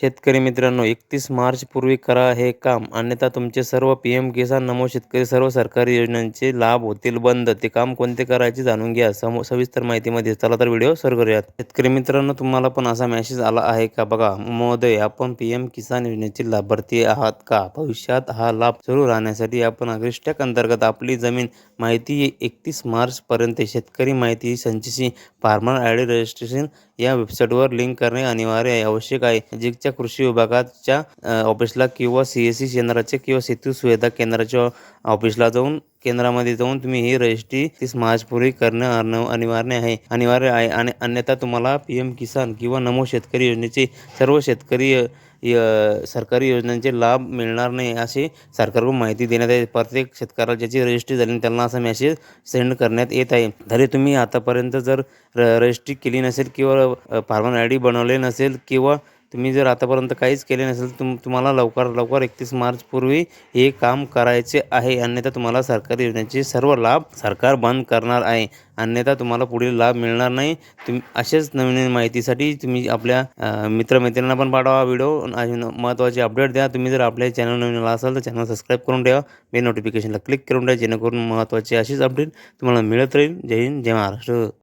शेतकरी मित्रांनो एकतीस मार्च पूर्वी करा हे काम. अन्यथा तुमचे सर्व पी एम किसान नमो शेतकरी सर्व सरकारी योजनांचे लाभ होतील बंद. ते काम कोणते करायचे जाणून घ्या. समो सविस्तर माहितीमध्ये चला तर व्हिडिओ सुरू करूयात. शेतकरी मित्रांनो तुम्हाला पण असा मेसेज आला आहे का? बघा महोदय आपण पी एम किसान योजनेचे लाभार्थी आहात का? भविष्यात हा लाभ सुरू राहण्यासाठी आपण अग्रिष्टक अंतर्गत आपली जमीन माहिती एकतीस मार्चपर्यंत शेतकरी माहिती संचशी फार्मर आय डी रजिस्ट्रेशन या वेबसाईटवर लिंक करणे अनिवार्य आहे आवश्यक आहे. नजीकच्या कृषी विभागाच्या ऑफिसला किंवा सी एस सी केंद्राचे किंवा सेतू सुविधा केंद्राच्या ऑफिसला जाऊन केंद्रामध्ये जाऊन तुम्ही ही रजिस्ट्री तीस मार्चपूर्वी करणं अनिवार्य आहे. अनिवार्य आहे आणि अन्यथा तुम्हाला पी एम किसान किंवा नमो शेतकरी योजनेचे सर्व शेतकरी य- सरकारी योजनांचे लाभ मिळणार नाही असे सरकारकडून माहिती देण्यात आहे प्रत्येक शेतकऱ्याला ज्याची रजिस्ट्री झाली त्यांना असा मेसेज सेंड करण्यात येत आहे. तरी तुम्ही आतापर्यंत जर र रजिस्ट्री केली नसेल किंवा फार्मर आय डी बनवले नसेल किंवा तुम्ही जर आतापर्यंत काहीच केले नसेल तुम तुम्हाला लवकर लवकर एकतीस मार्चपूर्वी हे काम करायचे आहे. अन्यथा तुम्हाला सरकारी योजनेचे सर्व लाभ सरकार बंद करणार आहे. अन्यथा तुम्हाला पुढील लाभ मिळणार नाही. तुम्ही असेच नवीन नवीन माहितीसाठी तुम्ही आपल्या मित्रमैत्रिणींना पण पाठवा व्हिडिओ. आणि महत्त्वाचे अपडेट द्या. तुम्ही जर आपल्या चॅनल नवीन आला असाल तर चॅनल सबस्क्राईब करून ठेवा. बेल नोटिफिकेशनला क्लिक करून द्या जेणेकरून महत्त्वाचे अशीच अपडेट तुम्हाला मिळत राहील. जय हिंद जय महाराष्ट्र.